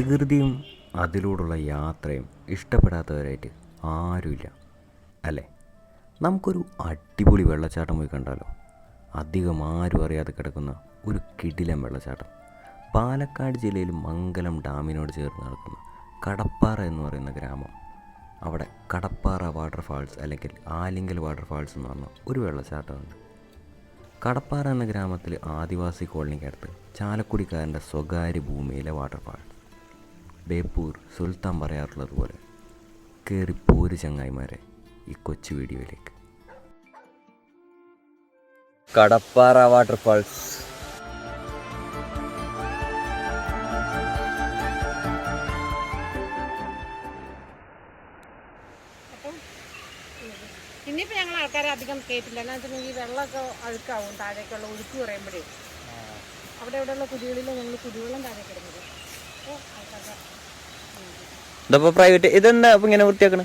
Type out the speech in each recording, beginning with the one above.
പ്രകൃതിയും അതിലൂടെയുള്ള യാത്രയും ഇഷ്ടപ്പെടാത്തവരായിട്ട് ആരുമില്ല. അല്ലേ? നമുക്കൊരു അടിപൊളി വെള്ളച്ചാട്ടം പോയി കണ്ടാലോ? അധികം ആരും അറിയാതെ കിടക്കുന്ന ഒരു കിടിലം വെള്ളച്ചാട്ടം. പാലക്കാട് ജില്ലയിൽ മംഗലം ഡാമിനോട് ചേർന്ന് നടക്കുന്ന കടപ്പാറ എന്ന് പറയുന്ന ഗ്രാമം. അവിടെ കടപ്പാറ വാട്ടർഫാൾസ് അല്ലെങ്കിൽ ആലിങ്കൽ വാട്ടർഫാൾസ് എന്ന് പറഞ്ഞ ഒരു വെള്ളച്ചാട്ടമുണ്ട്. കടപ്പാറ എന്ന ഗ്രാമത്തിൽ ആദിവാസി കോളനിക്കടുത്ത് ചാലക്കുടിക്കാരന്റെ സ്വകാര്യ ഭൂമിയിലെ വാട്ടർഫാൾ. ബേപ്പൂർ സുൽത്താൻ പറയാറുള്ളത് പോലെ കയറി പോര് ചങ്ങായിമാരെ ഈ കൊച്ചു വീഡിയോയിലേക്ക്. കടപ്പാറ വാട്ടർഫാൾസ്. ഇനിയിപ്പോൾ ഞങ്ങൾ ആൾക്കാരെ അധികം കേട്ടില്ല എന്നാ വെച്ചിട്ടുണ്ടെങ്കിൽ വെള്ളമൊക്കെ അഴുക്കാവും താഴേക്കുള്ള ഒഴുക്ക് കുറയുമ്പോഴേ. അവിടെ ഇവിടെയുള്ള കുടികളിൽ ഞങ്ങൾ കുടിവെള്ളം താഴേക്ക് ഇടുന്നത് ഇതപ്പോ പ്രൈവറ്റ് ഇതെന്താ അപ്പൊ ഇങ്ങനെ വൃത്തിയാക്കണേ?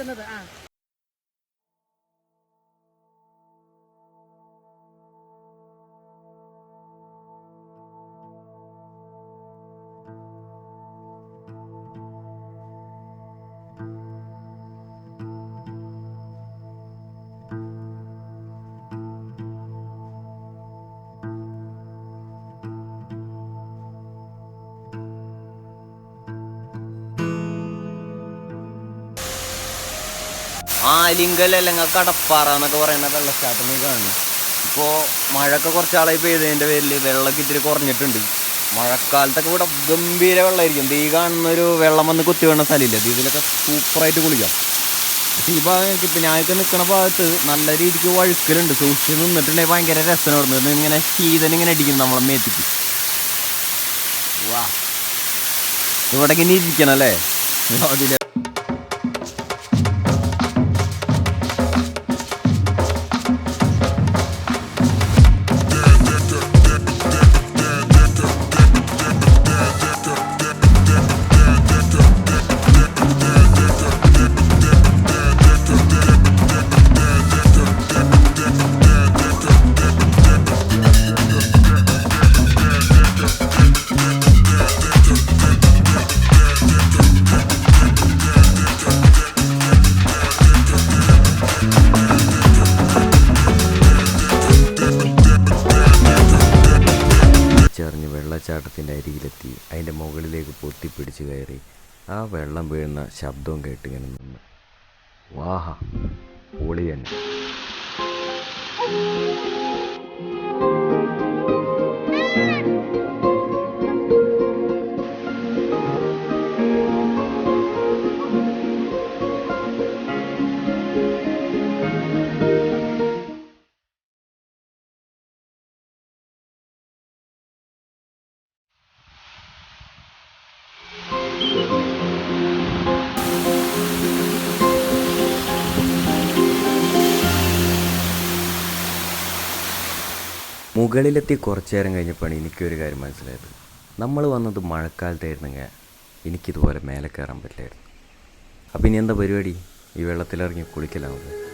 ഇത് കിട്ടുന്നത് ആ ആലിങ്കൽ അല്ലെങ്കിൽ കടപ്പാറ എന്നൊക്കെ പറയുന്ന വെള്ളച്ചാട്ടം നീ കാണുന്നു. ഇപ്പോൾ മഴയൊക്കെ കുറച്ചാളായി പെയ്തതിന്റെ പേരിൽ വെള്ളമൊക്കെ ഇത്തിരി കുറഞ്ഞിട്ടുണ്ട്. മഴക്കാലത്തൊക്കെ ഇവിടെ ഗംഭീര വെള്ളമായിരിക്കും. ദീ കാണുന്നൊരു വെള്ളം വന്ന് കുത്തി വീണ സ്ഥലമില്ല? ഇതിലൊക്കെ സൂപ്പറായിട്ട് കുളിക്കാം. പക്ഷേ ഈ ഭാഗം ഇപ്പം ഞാനൊക്കെ നിൽക്കുന്ന ഭാഗത്ത് നല്ല രീതിക്ക് വഴുക്കലുണ്ട്. സൂക്ഷിച്ച് നിന്നിട്ടുണ്ടെങ്കിൽ ഭയങ്കര രസമാണ് ഇങ്ങനെ ശീതൻ ഇങ്ങനെ അടിക്കുന്നു നമ്മളെ മേത്തിക്ക്. വാ. ഇവിടെ ഇങ്ങനെ ഇരിക്കണം അല്ലേ? അതിലെ വെള്ളച്ചാട്ടത്തിന്റെ അരികിലെത്തി അതിന്റെ മുകളിലേക്ക് പൊത്തിപ്പിടിച്ച് കയറി ആ വെള്ളം വീഴുന്ന ശബ്ദവും കേട്ടിങ്ങനെ നിന്ന്. വാഹ പൊളി തന്നെ മുകളിലെത്തി കുറച്ചു നേരം കഴിഞ്ഞപ്പോഴാണ് എനിക്കൊരു കാര്യം മനസ്സിലായത്. നമ്മൾ വന്നത് മഴക്കാലത്തായിരുന്നെങ്കിൽ എനിക്കിതുപോലെ മേലെ കയറാൻ പറ്റില്ലായിരുന്നു. അപ്പം ഇനി എന്താ പരിപാടി? ഈ വെള്ളത്തിലിറങ്ങി കുളിക്കലാവുന്നത്